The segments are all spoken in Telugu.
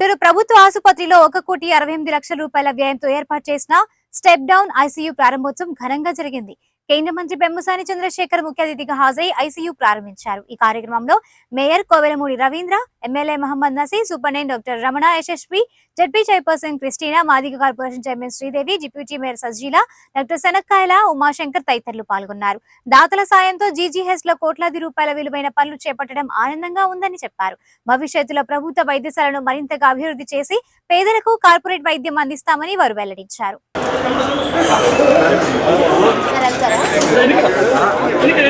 గుంటూరు ప్రభుత్వ ఆసుపత్రిలో ఒక కోటి అరవై ఎనిమిది లక్షల రూపాయల వ్యయంతో ఏర్పాటు చేసిన స్టెప్ డౌన్ ఐసీయూ ప్రారంభోత్సవం ఘనంగా జరిగింది. కేంద్ర మంత్రి పెమ్మసాని చంద్రశేఖర్ ముఖ్య అతిథిగా హాజరై ఐసీయూ ప్రారంభించారు. ఈ కార్యక్రమంలో mayor Kovelamudi Ravindra MLA Mohammad Nasi superintendent doctor Ramana Yashasvi ZP chairperson Christina Madiga corporation chairman Sridevi deputy mayor Sajjila doctor Shanakkayala Umashankar తదితరులు పాల్గొన్నారు. దాతల సాయంతో జీజీహెచ్లో కోట్లాది రూపాయల విలువైన పనులు చేపట్టడం ఆనందంగా ఉందని చెప్పారు. భవిష్యత్తులో ప్రభుత్వ వైద్యశాలను మరింతగా అభివృద్ధి చేసి పేదలకు కార్పొరేట్ వైద్యం అందిస్తామని వారు వెల్లడించారు. ini ini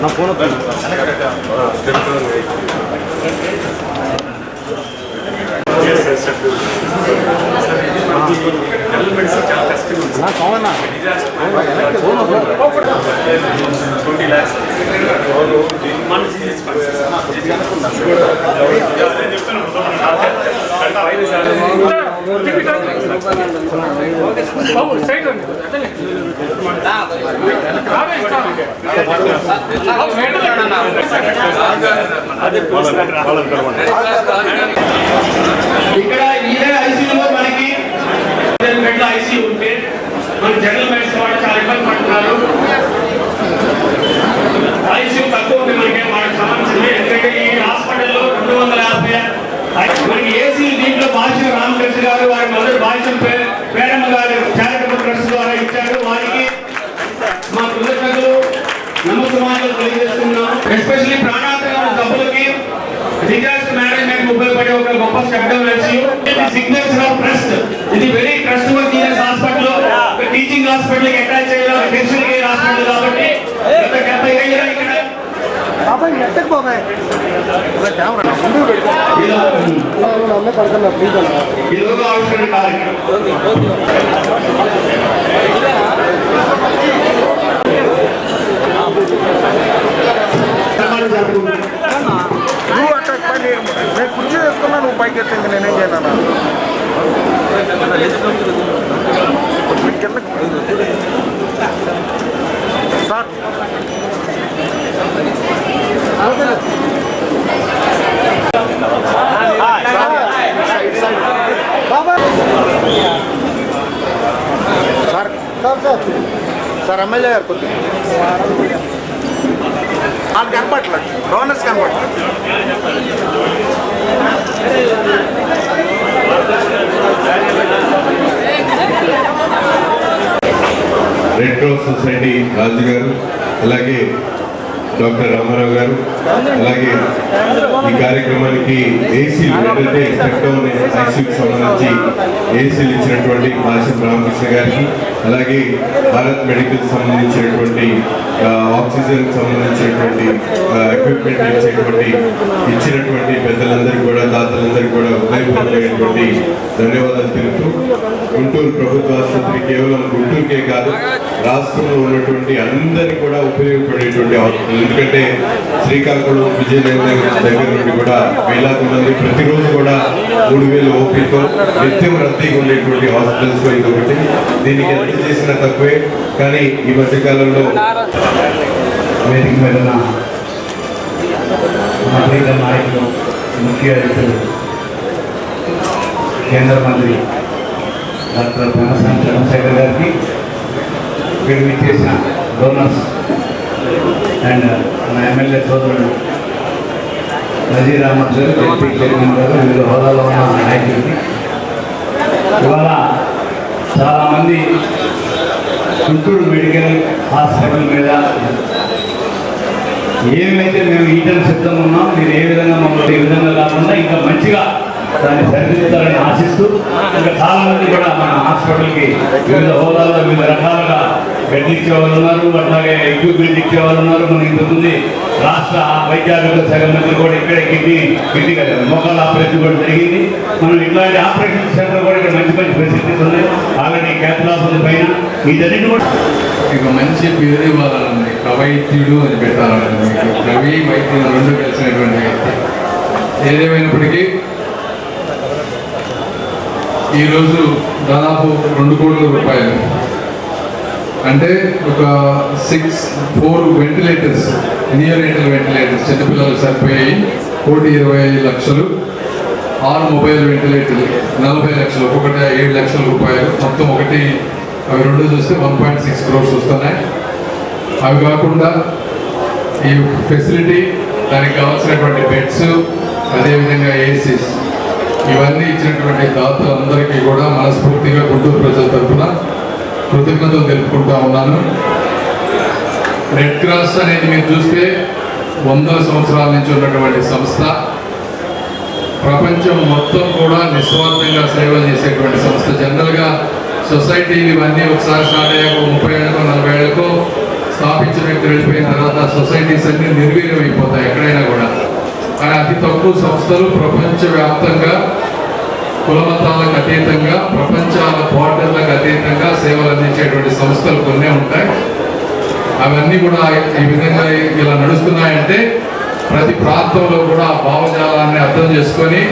நான் போன ఇక్కడ ఇదే ఐసీయూలో మనకి పదిహేను బెడ్ల ఐసీయూ ఉంటే మన జనరల్ మెడిసిన్ వాళ్ళు చాలా ఇబ్బంది పడుతున్నారు. ఐసీయూ తక్కువ ఉంది మనకి వాళ్ళకి సంబంధించింది. ఎందుకంటే ఈ హాస్పిటల్లో రెండు వందల యాభై మనకి ఏసీ దీంట్లో భాష్య రామకృష్ణ గారు వారి మొదటి భాష్యం పేరమ్మ గారు చారిటబుల్ ట్రస్ట్ ద్వారా ఇచ్చారు వారికి మా కృతజ్ఞతలు నమస్కారాలు తెలియజేస్తున్నాం ఎస్పెషల్లీ ప్రాణాంతకమైన సభ్యులకి డిజాస్టర్ మేనేజ్మెంట్ ఉపయోగపడే ఒక గొప్ప శబ్దం ఐసీయూ సిగ్నల్స్ ఆఫ్ ట్రస్ట్ ఇది very trustworthiness hospital teaching హాస్పిటల్కి అటాచ్ అయ్యే టెన్షన్ కేర్ హాస్పిటల్ కాబట్టి గత డెబ్బై ఏళ్ళుగా ఇక్కడ. సన్మానం జరుపుకుంటున్నాం. నువ్వు అట్ట పైన నేను కుర్చీ వేసుకున్నా నువ్వు పైకి ఎత్తే ఇంక నేనేం చేయను సార్ సార్ ఎమ్మెల్యే గారు కొద్దిగా. వాళ్ళు కనపట్లేదు డోనర్స్ కనపట్లేదు రెడ్ క్రాస్ సొసైటీ రాజు గారు అలాగే డాక్టర్ రామారావు గారు. అలాగే ఈ కార్యక్రమానికి ఏసీలు ఏదైతే స్టెప్ ఐసీకి సంబంధించి ఏసీలు ఇచ్చినటువంటి భాషం రామకృష్ణ గారికి అలాగే భారత్ మెడికల్ సంబంధించినటువంటి ఆక్సిజన్ సంబంధించినటువంటి ఎక్విప్మెంట్ ఇచ్చేటువంటి ఇచ్చినటువంటి పెద్దలందరికీ కూడా దాతలందరికీ కూడా హృదయపూర్వకమైనటువంటి ధన్యవాదాలు తెలుపుతూ గుంటూరు ప్రభుత్వ ఆసుపత్రి కేవలం గుంటూరుకే కాదు రాష్ట్రంలో ఉన్నటువంటి అందరికీ కూడా ఉపయోగపడేటువంటి హాస్పిటల్ ఎందుకంటే శ్రీకాకుళం విజయనగరం దగ్గర నుండి కూడా వేలాది మంది ప్రతిరోజు కూడా మూడు వేలు ఓపీతో నిత్యం రద్దీగా ఉండేటువంటి హాస్పిటల్స్ ఇది ఒకటి. దీనికి ఎంత చేసినా తక్కువే. కానీ ఈ మధ్యకాలంలో వేదిక మీద నాయకులు ముఖ్య అతిథులు కేంద్ర మంత్రి డాక్టర్ పెనసాని చంద్రశేఖర్ గారికి ఇక్కడ చేసిన డోనర్స్ అండ్ uh, మన ఎమ్మెల్యే సోదరుడు నజీర్ అహ్మద్ గారు ఎంపీ చైర్మన్ గారు వివిధ హోదాలో ఉన్న నాయకులకి ఇవాళ చాలామంది గుంటూరు మెడికల్ హాస్పిటల్ మీద ఏమైతే మేము ఈటలు సిద్ధం ఉన్నాం మీరు ఏ విధంగా మమ్మల్ని ఈ విధంగా కాకుండా ఇంకా మంచిగా దాన్ని సరిదిద్దుతారని ఆశిస్తూ ఇంకా చాలా మంది కూడా మన హాస్పిటల్కి వివిధ హోదాల్లో వివిధ రకాలుగా బెడ్ ఇచ్చేవాళ్ళు ఉన్నారు అట్లాగే ఎక్విప్మెంట్ ఇచ్చేవాళ్ళు ఉన్నారు. మనకి ఇంతకుముందు రాష్ట్ర వైద్య ఆరోగ్య శాఖ మంత్రి కూడా ఇక్కడే కిడ్నీ కిడ్నీ కదా మోకాల ఆపరేషన్ కూడా జరిగింది. మనం ఇట్లాంటి ఆపరేషన్ సెంటర్ కూడా ఇక్కడ మంచి మంచి ఫెసిలిటీస్ ఉన్నాయి. ఆల్రెడీ క్యాథలాబ్ ఉంది పైన. ఇదన్నిటి కూడా ఇక మంచి పేరు ఇవ్వాలండి కవైద్యుడు అని పెట్టాలండి మీకు కవి వైద్యుడు రెండు కలిసినటువంటి వ్యక్తి. ఏదేమైనప్పటికీ ఈరోజు దాదాపు రెండు కోట్ల రూపాయలు. అంటే ఒక six four ventilators neonatal ventilators చిన్నపిల్లలు సరిపోయాయి. కోటి ఇరవై ఐదు లక్షలు. ఆరు మొబైల్ వెంటిలేటర్లు నలభై లక్షలు. ఒక్కొక్కటి ఏడు లక్షల రూపాయలు. మొత్తం ఒకటి అవి రెండు చూస్తే వన్ పాయింట్ సిక్స్ క్రోర్స్ వస్తున్నాయి. అవి కాకుండా ఈ ఫెసిలిటీ దానికి కావాల్సినటువంటి బెడ్స్ అదేవిధంగా ఏసీస్ ఇవన్నీ ఇచ్చినటువంటి దాతలందరికీ కూడా మనస్ఫూర్తిగా గుంటూరు ప్రజల తరఫున కృతజ్ఞతలు తెలుపుకుంటా ఉన్నాను. రెడ్ క్రాస్ అనేది మీరు చూస్తే వందల సంవత్సరాల నుంచి ఉన్నటువంటి సంస్థ. ప్రపంచం మొత్తం కూడా నిస్వార్థంగా సేవలు చేసేటువంటి సంస్థ. జనరల్గా సొసైటీలు ఇవన్నీ ఒకసారి స్టార్ట్ అయ్యాక ముప్పై ఏళ్ళకో నలభై ఏళ్ళకో స్థాపించిన వ్యక్తి వెళ్ళిపోయిన తర్వాత సొసైటీస్ అన్ని నిర్వీర్యం అయిపోతాయి ఎక్కడైనా కూడా. కానీ అతి తక్కువ సంస్థలు ప్రపంచవ్యాప్తంగా కులమతాలకు అతీతంగా ప్రపంచాల బార్డర్లకు అతీతంగా సేవలు అందించేటువంటి సంస్థలు కొన్ని ఉంటాయి. అవన్నీ కూడా ఈ విధంగా ఇలా నడుస్తున్నాయంటే ప్రతి ప్రాంతంలో కూడా భావజాలాన్ని అర్థం చేసుకొని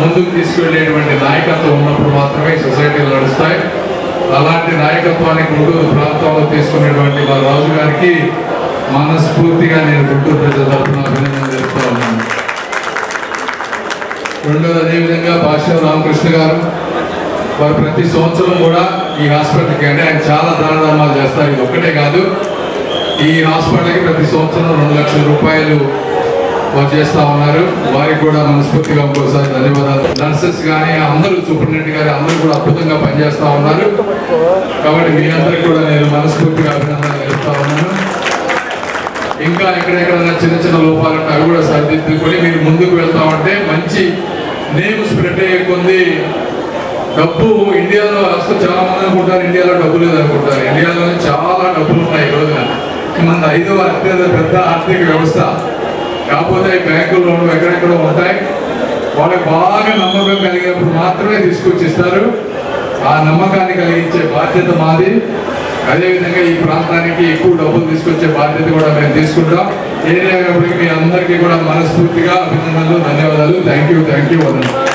ముందుకు తీసుకువెళ్ళేటువంటి నాయకత్వం ఉన్నప్పుడు మాత్రమే సొసైటీలు నడుస్తాయి. అలాంటి నాయకత్వాన్ని గుంటూరు ప్రాంతంలో తీసుకునేటువంటి మా రాజు గారికి మనస్ఫూర్తిగా నేను గుంటూరు ప్రజల తరఫున అభినందన తెలుపుతా ఉన్నాను. రెండోది అదేవిధంగా భాష్యం రామకృష్ణ గారు. వారు ప్రతి సంవత్సరం కూడా ఈ హాస్పిటల్కి అంటే ఆయన చాలా దాన ధర్మాలు చేస్తారు. ఇది ఒక్కటే కాదు. ఈ హాస్పిటల్కి ప్రతి సంవత్సరం రెండు లక్షల రూపాయలు వారు చేస్తూ ఉన్నారు. వారికి కూడా మనస్ఫూర్తిగా ఇంకోసారి ధన్యవాదాలు. నర్సెస్ కానీ అందరూ సూపరింటెండెంట్ గారు అందరూ కూడా అద్భుతంగా పనిచేస్తూ ఉన్నారు. కాబట్టి మీ అందరికీ కూడా నేను మనస్ఫూర్తిగా అభినందనలు తెలుపుతా ఉన్నాను. ఇంకా ఎక్కడెక్కడ చిన్న చిన్న లోపాలు అవి కూడా సరిదిద్దుకొని మీరు ముందుకు వెళ్తా ఉంటే మంచి నేమ్ స్ప్రెడ్ అయ్యే కొంది డబ్బు ఇండియాలో అసలు చాలా మంది అనుకుంటారు ఇండియాలో డబ్బు లేదు అనుకుంటారు ఇండియాలో చాలా డబ్బులు ఉన్నాయి ఈ రోజున. మన ఐదవ అత్యంత పెద్ద ఆర్థిక వ్యవస్థ. కాకపోతే ఈ లోన్లు ఎక్కడెక్కడో ఉంటాయి. వాళ్ళకి బాగా నమ్మకం కలిగినప్పుడు మాత్రమే తీసుకొచ్చి ఇస్తారు ఆ నమ్మకాన్ని కలిగించే బాధ్యత మాది. అదేవిధంగా ఈ ప్రాంతానికి ఎక్కువ డబ్బులు తీసుకొచ్చే బాధ్యత కూడా మేము తీసుకుంటాం. ఏరియా మీ అందరికీ కూడా మనస్ఫూర్తిగా అభినందనలు ధన్యవాదాలు. Thank you thank you వదనండి